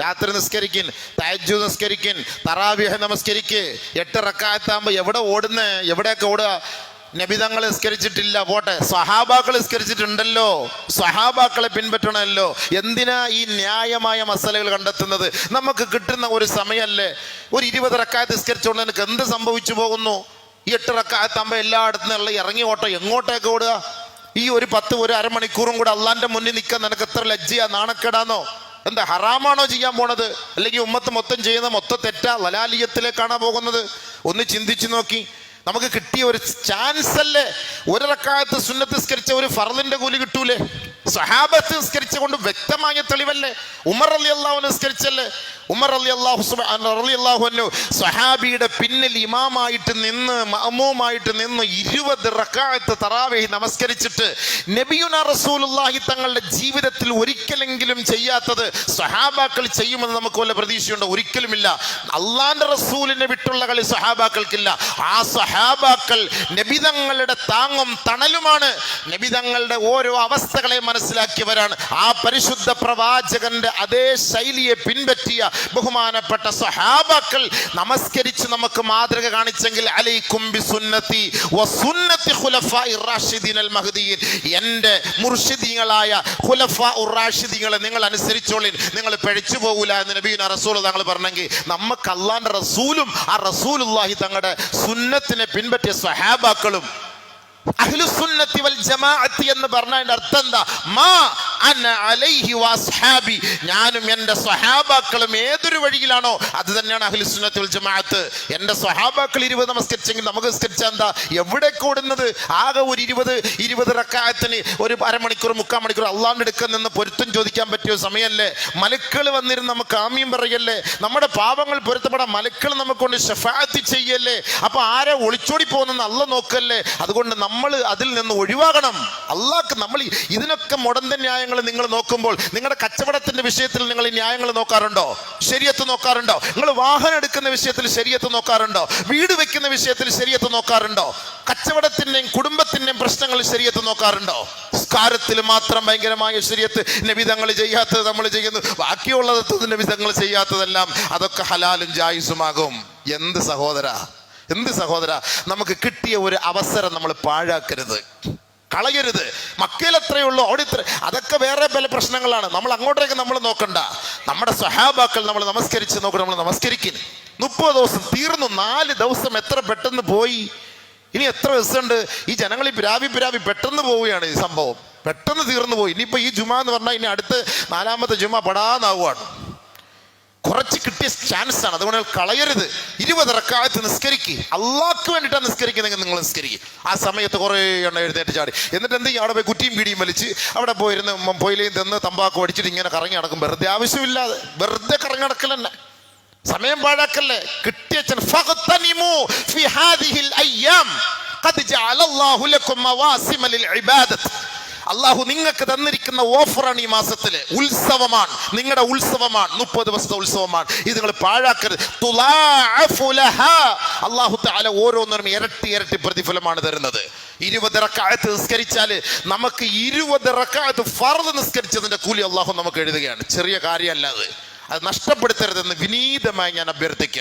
രാത്രി നിസ്കരിക്കിൻ തഹജ്ജു നിസ്കരിക്കിൻ തറാവിഹ നമസ്കരിക്ക്. എട്ട് റക്കായത്താകുമ്പോ എവിടെ ഓടുന്നേ? എവിടെയൊക്കെ ഓടുക? നബിതങ്ങൾ നിസ്കരിച്ചിട്ടില്ല പോട്ടെ. സഹാബാക്കൾ നിസ്കരിച്ചിട്ടുണ്ടല്ലോ. സഹാബാക്കളെ പിൻപറ്റണമല്ലോ. എന്തിനാ ഈ ന്യായമായ മസലകൾ കണ്ടെത്തുന്നത്? നമുക്ക് കിട്ടുന്ന ഒരു സമയമല്ലേ? ഒരു ഇരുപത് റക്കായത്ത് നിസ്കരിച്ചുകൊണ്ട് എനിക്ക് എന്ത് സംഭവിച്ചു പോകുന്നു? ഈ എട്ട് റക്കായത്താകുമ്പോൾ എല്ലായിടത്തും നിന്നുള്ള ഇറങ്ങി ഓട്ടോ എങ്ങോട്ടേക്ക് ഓടുക? ഈ ഒരു പത്ത് ഒരു അരമണിക്കൂറും കൂടെ അള്ളാന്റെ മുന്നിൽ നിൽക്കാൻ നിനക്ക് എത്ര ലജ്ജയാ നാണക്കേടാന്നോ? എന്താ ഹറാമാണോ ചെയ്യാൻ പോണത്? അല്ലെങ്കിൽ ഉമ്മത്ത് മൊത്തം ചെയ്യുന്ന മൊത്തം തെറ്റാ? ലലാലിയത്തിലേക്കാണോ പോകുന്നത്? ഒന്ന് ചിന്തിച്ചു നോക്കി. നമുക്ക് കിട്ടിയ ഒരു ചാൻസ് അല്ലേ ഒരക്കാലത്ത് സുന്നത്തിസ്കരിച്ച ഒരു ഫർദിന്റെ കൂലി കിട്ടൂലേ? സഹാബത്ത് നിസ്കരിച്ച കൊണ്ട് വ്യക്തമായ തെളിവല്ലേ? ഉമർ അലി അള്ളാഹു നിസ്കരിച്ചല്ലേ? ഉമർ അലി അള്ളാഹു അലി അള്ളാഹു സഹാബിയുടെ പിന്നിൽ ഇമാമായിട്ട് നിന്ന് മഅമൂമായിട്ട് നിന്ന് ഇരുപത് റക്കായത്ത് തറാവേഹി നമസ്കരിച്ചിട്ട് നബിയുന റസൂലുള്ളാഹി തങ്ങളുടെ ജീവിതത്തിൽ ഒരിക്കലെങ്കിലും ചെയ്യാത്തത് സഹാബാക്കൾ ചെയ്യുമെന്ന് നമുക്ക് വല്ല പ്രതീക്ഷയുണ്ടോ? ഒരിക്കലുമില്ല. അള്ളാന്റെ റസൂലിനെ വിട്ടുള്ള കളി സഹാബാക്കൾക്കില്ല ആ സഹാബാക്കൾ നബിതങ്ങളുടെ താങ്ങും തണലുമാണ്. നബിതങ്ങളുടെ ഓരോ അവസ്ഥകളെ മനസ്സിലാക്കിയവരാണ്. ആ പരിശുദ്ധ പ്രവാചകന്റെ അതേ ശൈലിയെ പിൻപറ്റിയ ബഹുമാനപ്പെട്ട സഹാബാക്കൾ നമസ്കരിച്ച് നമുക്ക് മാതൃക കാണിച്ചെങ്കിൽ അലൈക്കും ബിസുന്നതി വസുന്നത്തി ഖുലഫാഇ റാഷിദീൻ അൽ മഹദീൻ. എന്റെ മുർഷിദീങ്ങളായ ഖുലഫാ റാഷിദീങ്ങളെ നിങ്ങൾ അനുസരിച്ചോളിൻ നിങ്ങൾ പിഴച്ചു പോകൂല എന്ന് നബീന റസൂൽ തങ്ങൾ പറഞ്ഞെങ്കിൽ നമുക്ക് അള്ളാന്റെ റസൂലും ആ റസൂലുള്ളാഹി തങ്ങളുടെ സുന്നത്തിനെ പിൻപറ്റിയ സഹാബാക്കളും അഹ്ലുസുന്നത്തി വൽ ജമാഅത്തി എന്ന് പറഞ്ഞതിന്റെ അർത്ഥം എന്താ? മാ ഞാനും എന്റെ സ്വഹാബാക്കളും ഏതൊരു വഴിയിലാണോ അത് തന്നെയാണ് അഹ്ലുസുന്നത്തി വൽ ജമാഅത്ത്. എന്റെ സ്വഹാബാക്കൾ ഇരുപത് നമസ്കരിച്ചെങ്കിൽ നമുക്ക് നിസ്കരിച്ചാൽ എന്താ? എവിടെ കൂടുന്നത്? ആകെ ഒരു ഇരുപത് ഇരുപത് റക്കായത്തിന് ഒരു അരമണിക്കൂർ മുക്കാൽ മണിക്കൂർ അള്ളാണ്ട് അടുക്കൽ നിന്ന് പൊരുത്തം ചോദിക്കാൻ പറ്റിയ സമയമല്ലേ? മലക്കൾ വന്നിരുന്ന് നമുക്ക് ആമ്യം പറയല്ലേ? നമ്മുടെ പാപങ്ങൾ പൊരുത്തപ്പെടാൻ മലക്കൾ നമുക്കൊണ്ട് ഷഫാത്തി ചെയ്യല്ലേ? അപ്പൊ ആരെ ഒളിച്ചോടി പോകുന്നെന്ന് അല്ല നോക്കല്ലേ? അതുകൊണ്ട് നമ്മൾ അതിൽ നിന്ന് ഒഴിവാകണം. അള്ളാഹ് നമ്മൾ ഇതിനൊക്കെ മുടന്ത ന്യായങ്ങൾ നിങ്ങൾ നോക്കുമ്പോൾ നിങ്ങളുടെ കച്ചവടത്തിന്റെ വിഷയത്തിൽ നിങ്ങൾ ഈ ന്യായങ്ങൾ നോക്കാറുണ്ടോ? ശരിയത്ത് നോക്കാറുണ്ടോ? നിങ്ങൾ വാഹനം എടുക്കുന്ന വിഷയത്തിൽ ശരിയത്ത് നോക്കാറുണ്ടോ? വീട് വെക്കുന്ന വിഷയത്തിൽ ശരിയത്ത് നോക്കാറുണ്ടോ? കച്ചവടത്തിന്റെയും കുടുംബത്തിന്റെയും പ്രശ്നങ്ങൾ ശരിയത്ത് നോക്കാറുണ്ടോ? സംസ്കാരത്തിൽ മാത്രം ഭയങ്കരമായ ശരിയത്ത് നബിതങ്ങൾ ചെയ്യാത്തത് നമ്മൾ ചെയ്യുന്നു. ബാക്കിയുള്ളത് നബിതങ്ങൾ ചെയ്യാത്തതെല്ലാം അതൊക്കെ ഹലാലും ജായുസുമാകും. എന്ത് സഹോദര? എന്ത് സഹോദര? നമുക്ക് കിട്ടിയ ഒരു അവസരം നമ്മൾ പാഴാക്കരുത്. കളയരുത്. മക്കയിൽ എത്രയുള്ളൂ അവിടെ ഇത്ര അതൊക്കെ വേറെ പല പ്രശ്നങ്ങളാണ്. നമ്മൾ അങ്ങോട്ടേക്ക് നമ്മൾ നോക്കണ്ട. നമ്മുടെ സഹാബാക്കൾ നമ്മൾ നമസ്കരിച്ച് നോക്കണം നമ്മൾ നമസ്കരിക്കുന്നു. മുപ്പത് ദിവസം തീർന്നു നാല് ദിവസം എത്ര പെട്ടെന്ന് പോയി? ഇനി എത്ര ദിവസമുണ്ട്? ഈ ജനങ്ങൾ ഈ പിരാവി പിരാവി പെട്ടെന്ന് പോവുകയാണ് ഈ സംഭവം. പെട്ടെന്ന് തീർന്നു പോയി. ഇനിയിപ്പോൾ ഈ ജുമ എന്ന് പറഞ്ഞാൽ ഇനി അടുത്ത് നാലാമത്തെ ജുമ പെടാന്നാവുകയാണ് കുറച്ച് കിട്ടിയ ചാൻസ് ആണ്. അതുകൊണ്ട് കളയരുത്. ഇരുപത് റക്കായത്ത് നിസ്കരിക്കുക അള്ളാഹ്ക്ക് വേണ്ടിയിട്ടാണ് നിസ്കരിക്കുന്നെങ്കിൽ നിങ്ങൾ നിസ്കരിക്കുക ആ സമയത്ത് കുറേ എണ്ണ എഴുന്നേറ്റ് ചാടി. എന്നിട്ട് എന്ത് ചെയ്യും? അവിടെ പോയി കുറ്റിയും പീടിയും വലിച്ച് അവിടെ പോയിരുന്ന് പോയിലേയും തിന്ന് തമ്പാക്ക് അടിച്ചിട്ട് ഇങ്ങനെ കറങ്ങി നടക്കും. വെറുതെ ആവശ്യമില്ലാതെ. വെറുതെ കറങ്ങി നടക്കൽ തന്നെ. സമയം പാഴാക്കല്ലേ? കിട്ടിയ ഫി ഹാദിഹിൽ അയ്യാം. ഖദ് ജഅലല്ലാഹു ലക്കും ലിൽ ഇബാദത്ത്. അള്ളാഹു നിങ്ങൾക്ക് തന്നിരിക്കുന്ന ഓഫറാണ് ഈ മാസത്തിൽ. ഉത്സവമാണ്. നിങ്ങളുടെ ഉത്സവമാണ്. മുപ്പത് ദിവസത്തെ ഉത്സവമാണ്. ഇത് നിങ്ങൾ പാഴാക്കരുത്. അള്ളാഹു താല ഓരോന്നിനും ഇരട്ടി ഇരട്ടി പ്രതിഫലമാണ് തരുന്നത്. ഇരുപത് റക്കായത്ത് നിസ്കരിച്ചാൽ നമുക്ക് ഇരുപത് റക്കായത്ത് ഫർദ് നിസ്കരിച്ചതിന്റെ കൂലി അള്ളാഹു നമുക്ക് എഴുതുകയാണ്. ചെറിയ കാര്യമല്ല അത്. അത് നഷ്ടപ്പെടുത്തരുതെന്ന് വിനീതമായി ഞാൻ അഭ്യർത്ഥിക്കാം